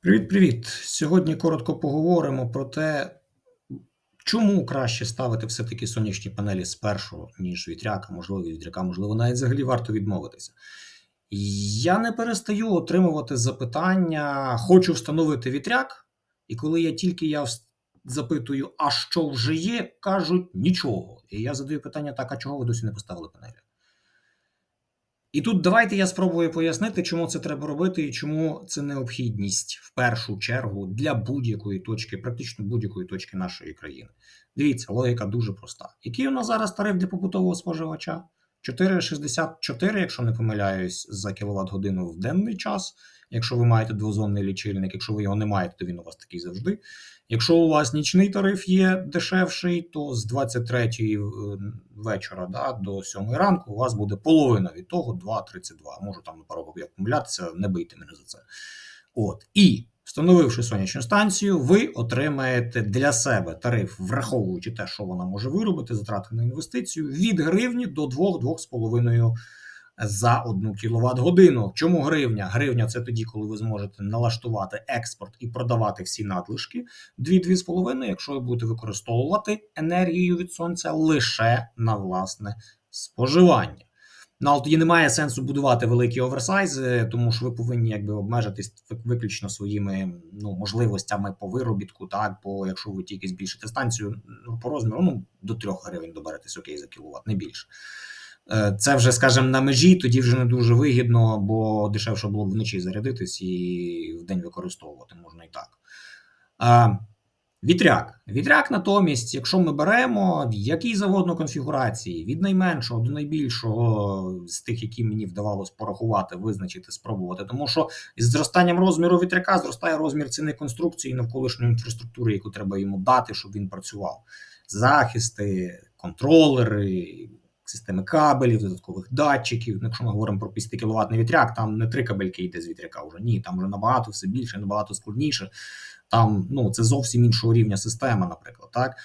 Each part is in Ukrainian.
Привіт-привіт! Сьогодні коротко поговоримо про те, чому краще ставити все-таки сонячні панелі спершу, ніж вітряка, можливо, вітряка, можливо, навіть взагалі варто відмовитися. Я не перестаю отримувати запитання: хочу встановити вітряк, і коли я тільки я запитую, а що вже є, кажуть нічого. І я задаю питання: так, а чого ви досі не поставили панелі? І тут давайте я спробую пояснити, чому це треба робити і чому це необхідність в першу чергу для будь-якої точки, практично будь-якої точки нашої країни. Дивіться, логіка дуже проста. Який у нас зараз тариф для побутового споживача? 4,64, якщо не помиляюсь, за кіловат годину в денний час. Якщо ви маєте двозонний лічильник, якщо ви його не маєте, то він у вас такий завжди. Якщо у вас нічний тариф є дешевший, то з 23 вечора да, до 7 ранку у вас буде половина від того 2,32. Можу там на пару років помилятися, не бийте мене за це. От. І встановивши сонячну станцію, ви отримаєте для себе тариф, враховуючи те, що вона може виробити, затрати на інвестицію, від гривні до 2-2,5 за 1 кВт годину. Чому гривня? Гривня це тоді, коли ви зможете налаштувати експорт і продавати всі надлишки 2-2,5, якщо ви будете використовувати енергію від сонця лише на власне споживання. Ну, але тоді немає сенсу будувати великі оверсайзи, тому що ви повинні якби обмежитись виключно своїми ну, можливостями по виробітку. Так, бо якщо ви тільки збільшите станцію ну, по розміру, ну до 3 гривень доберетесь окей за кіловат, не більше. Е, це вже, скажімо, на межі, тоді вже не дуже вигідно, бо дешевше було б вночі зарядитись і в день використовувати можна і так. Вітряк. Вітряк, натомість, якщо ми беремо в якій заводно конфігурації, від найменшого до найбільшого з тих, які мені вдавалось порахувати, визначити, спробувати, тому що із зростанням розміру вітряка зростає розмір ціни конструкції навколишньої інфраструктури, яку треба йому дати, щоб він працював. Захисти, контролери, системи кабелів, додаткових датчиків. Якщо ми говоримо про 50 кВт вітряк, там не три кабельки йде з вітряка вже ні, там вже набагато все більше, набагато складніше. Там ну це зовсім іншого рівня система, наприклад. так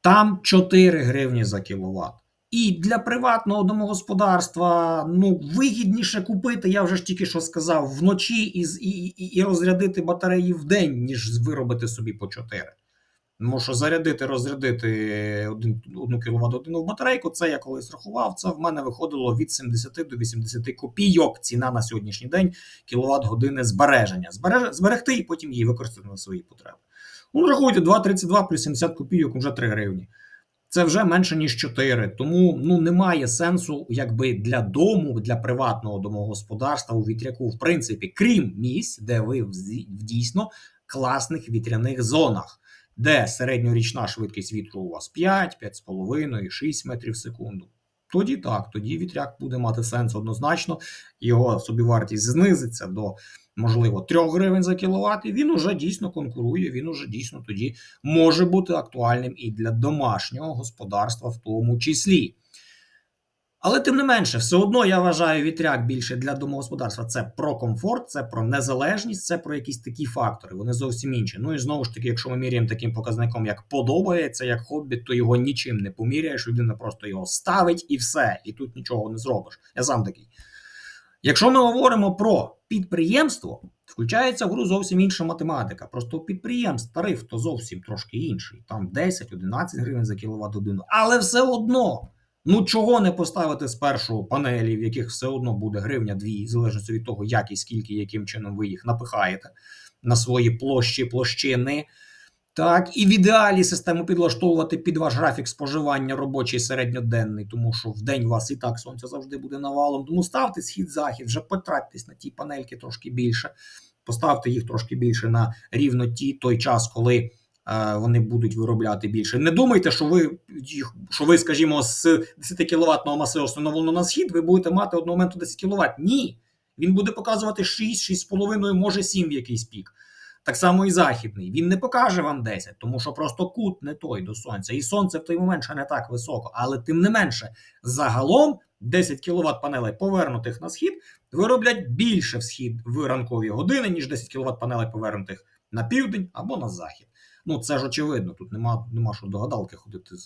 Там 4 гривні за кіловат. І для приватного домогосподарства ну вигідніше купити, я вже ж тільки що сказав, вночі і, і, і розрядити батареї в день, ніж виробити собі по 4. Що зарядити, розрядити одну кВт годину в батарейку, це я колись рахував. Це в мене виходило від 70 до 80 копійок. Ціна на сьогоднішній день кіловат години збереження. Збереж... Зберегти і потім її використати на свої потреби. Ну, рахуйте, 2,32 плюс 70 копійок вже 3 гривні. Це вже менше ніж 4. Тому ну немає сенсу, якби для дому, для приватного домогосподарства у вітряку, в принципі, крім місць, де ви в дійсно класних вітряних зонах де середньорічна швидкість вітру у вас 5, 5,5, 6 метрів в секунду. Тоді так, тоді вітряк буде мати сенс однозначно, його собівартість знизиться до, можливо, 3 гривень за кіловат, і він уже дійсно конкурує, він уже дійсно тоді може бути актуальним і для домашнього господарства, в тому числі. Але тим не менше, все одно я вважаю вітряк більше для домогосподарства. Це про комфорт, це про незалежність, це про якісь такі фактори. Вони зовсім інші. Ну і знову ж таки, якщо ми міряємо таким показником, як подобається, як хобі, то його нічим не поміряєш. Людина просто його ставить і все. І тут нічого не зробиш. Я сам такий. Якщо ми говоримо про підприємство, включається в гру зовсім інша математика. Просто у підприємств тариф то зовсім трошки інший. Там 10-11 гривень за кіловат годину. Але все одно. Ну чого не поставити спершу панелі, в яких все одно буде гривня дві, залежно від того, як і скільки, яким чином ви їх напихаєте на свої площі, площини. Так, і в ідеалі систему підлаштовувати під ваш графік споживання робочий середньоденний, тому що в день у вас і так сонце завжди буде навалом. Тому ставте схід-захід, вже потратьтесь на ті панельки трошки більше, поставте їх трошки більше на рівно ті той час, коли вони будуть виробляти більше. Не думайте, що ви, що ви, скажімо, з 10 кВт масиву встановлено на схід, ви будете мати одного моменту 10 кВт. Ні. Він буде показувати 6, 6,5, може 7 в якийсь пік. Так само і західний. Він не покаже вам 10, тому що просто кут не той до сонця. І сонце в той момент ще не так високо. Але тим не менше, загалом 10 кВт панелей повернутих на схід вироблять більше в схід в ранкові години, ніж 10 кВт панелей повернутих на південь або на захід. Ну це ж очевидно, тут нема нема що до гадалки ходити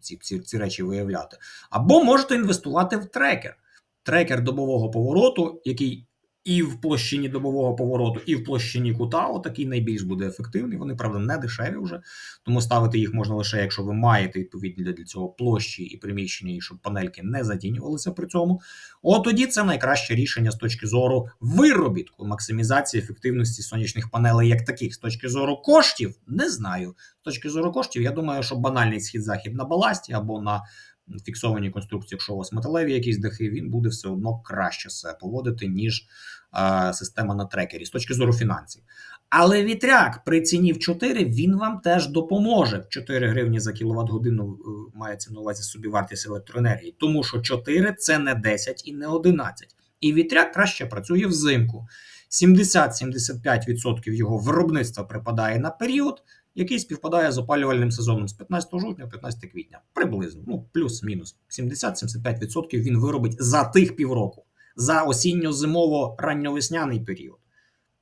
ці, ці, ці речі виявляти. Або можете інвестувати в трекер. Трекер добового повороту, який і в площині добового повороту, і в площині кута. Отакий найбільш буде ефективний. Вони, правда, не дешеві вже, тому ставити їх можна лише, якщо ви маєте відповідні для цього площі і приміщення, і щоб панельки не затінювалися при цьому. От тоді це найкраще рішення з точки зору виробітку, максимізації ефективності сонячних панелей як таких. З точки зору коштів, не знаю. З точки зору коштів, я думаю, що банальний схід-захід на баласті або на фіксовані конструкції, якщо у вас металеві якісь дахи, він буде все одно краще себе поводити, ніж е, система на трекері з точки зору фінансів. Але вітряк при ціні в 4 він вам теж допоможе. 4 гривні за кіловат годину е, мається на увазі собі вартість електроенергії, тому що 4 це не 10 і не 11. І вітряк краще працює взимку. 70-75% його виробництва припадає на період, який співпадає з опалювальним сезоном з 15 жовтня, 15 квітня. Приблизно, ну плюс-мінус 70-75% він виробить за тих півроку, за осінньо-зимово ранньовесняний період.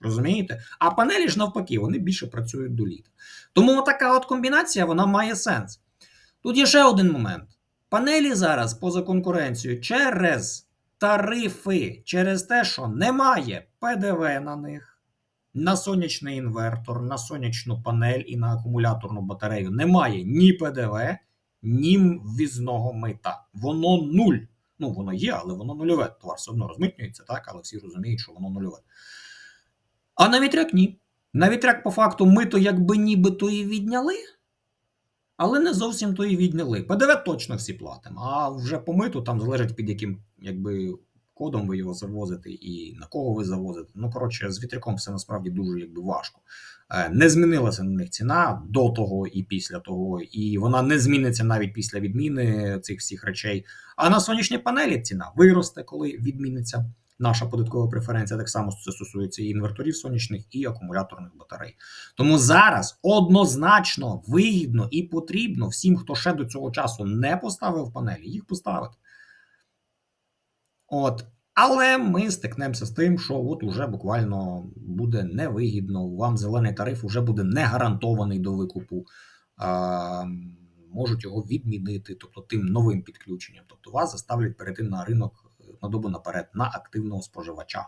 Розумієте? А панелі ж навпаки, вони більше працюють до літа. Тому така от комбінація вона має сенс. Тут є ще один момент: панелі зараз поза конкуренцією через тарифи, через те, що немає ПДВ на них на сонячний інвертор, на сонячну панель і на акумуляторну батарею немає ні ПДВ, ні ввізного мита. Воно нуль. Ну, воно є, але воно нульове. Товар все одно розмитнюється, так, але всі розуміють, що воно нульове. А на вітряк ні. На вітряк, по факту, мито якби нібито і відняли, але не зовсім то і відняли. ПДВ точно всі платимо, а вже по миту там залежить під яким якби кодом ви його завозите і на кого ви завозите. Ну, коротше, з вітряком все насправді дуже якби важко. Е, не змінилася на них ціна до того і після того, і вона не зміниться навіть після відміни цих всіх речей. А на сонячній панелі ціна виросте, коли відміниться наша податкова преференція. Так само це стосується і інверторів сонячних, і акумуляторних батарей. Тому зараз однозначно вигідно і потрібно всім, хто ще до цього часу не поставив панелі, їх поставити. От. Але ми стикнемося з тим, що от уже буквально буде невигідно. Вам зелений тариф вже буде не гарантований до викупу, а, можуть його відмінити, тобто тим новим підключенням. Тобто вас заставлять перейти на ринок е, на добу наперед, на активного споживача.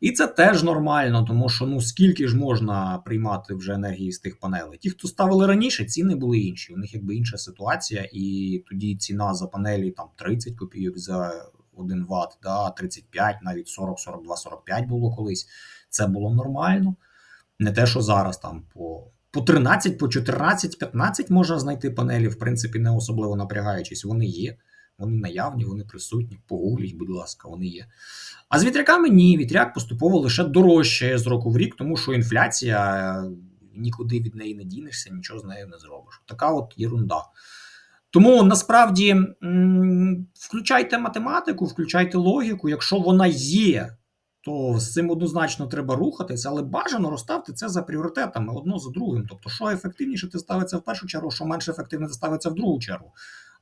І це теж нормально, тому що ну скільки ж можна приймати вже енергії з тих панелей. Ті, хто ставили раніше, ціни були інші. У них якби інша ситуація, і тоді ціна за панелі там 30 копійок за 1 Вт, да, 35, навіть 40, 42, 45 було колись. Це було нормально. Не те, що зараз там по по 13, по 14, 15 можна знайти панелі, в принципі, не особливо напрягаючись. Вони є, вони наявні, вони присутні. Погугліть, будь ласка, вони є. А з вітряками ні, вітряк поступово лише дорожчає з року в рік, тому що інфляція нікуди від неї не дінешся, нічого з нею не зробиш. Така от єрунда. Тому насправді включайте математику, включайте логіку. Якщо вона є, то з цим однозначно треба рухатися, але бажано розставити це за пріоритетами одно за другим. Тобто, що ефективніше ти ставиться в першу чергу, що менш ефективне ти ставиться в другу чергу.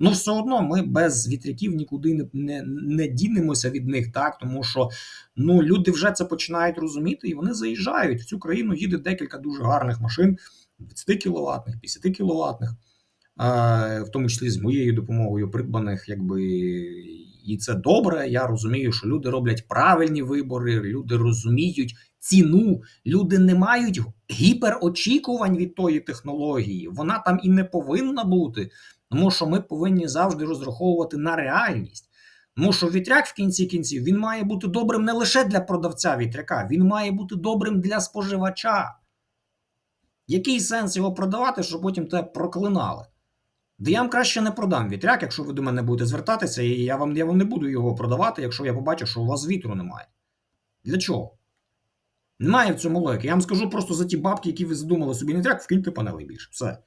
Ну, все одно ми без вітряків нікуди не не, не дінемося від них, так тому що ну люди вже це починають розуміти, і вони заїжджають в цю країну. Їде декілька дуже гарних машин, 20 кіловатних, 50 кіловатних в тому числі з моєю допомогою придбаних, якби і це добре. Я розумію, що люди роблять правильні вибори, люди розуміють ціну, люди не мають гіперочікувань від тої технології. Вона там і не повинна бути, тому що ми повинні завжди розраховувати на реальність. Тому що вітряк в кінці кінців він має бути добрим не лише для продавця вітряка, він має бути добрим для споживача. Який сенс його продавати, щоб потім те проклинали? Да я вам краще не продам вітряк, якщо ви до мене будете звертатися, і я вам я вам не буду його продавати, якщо я побачу, що у вас вітру немає. Для чого? Немає в цьому логіки. Я вам скажу просто за ті бабки, які ви задумали собі вітряк, вкиньте панели більше. Все.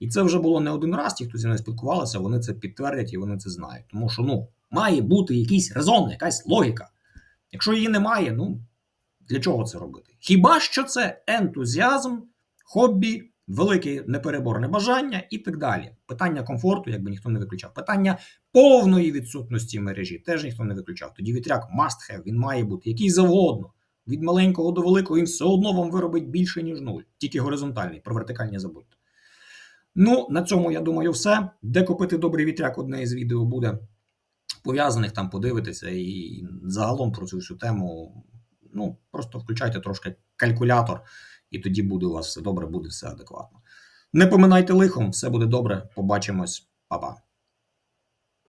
І це вже було не один раз, ті, хто зі мною спілкувалися, вони це підтвердять і вони це знають. Тому що ну, має бути якийсь резон, якась логіка. Якщо її немає, ну для чого це робити? Хіба що це ентузіазм, хобі, велике непереборне бажання і так далі. Питання комфорту, якби ніхто не виключав. Питання повної відсутності мережі теж ніхто не виключав. Тоді вітряк must have, він має бути який завгодно. Від маленького до великого він все одно вам виробить більше, ніж нуль. Тільки горизонтальний, про вертикальні забудьте. Ну, на цьому я думаю, все. Де купити добрий вітряк, одне із відео буде пов'язаних, там подивитися, і загалом про цю всю тему Ну, просто включайте трошки калькулятор, і тоді буде у вас все добре, буде все адекватно. Не поминайте лихом, все буде добре. Побачимось, Па-па.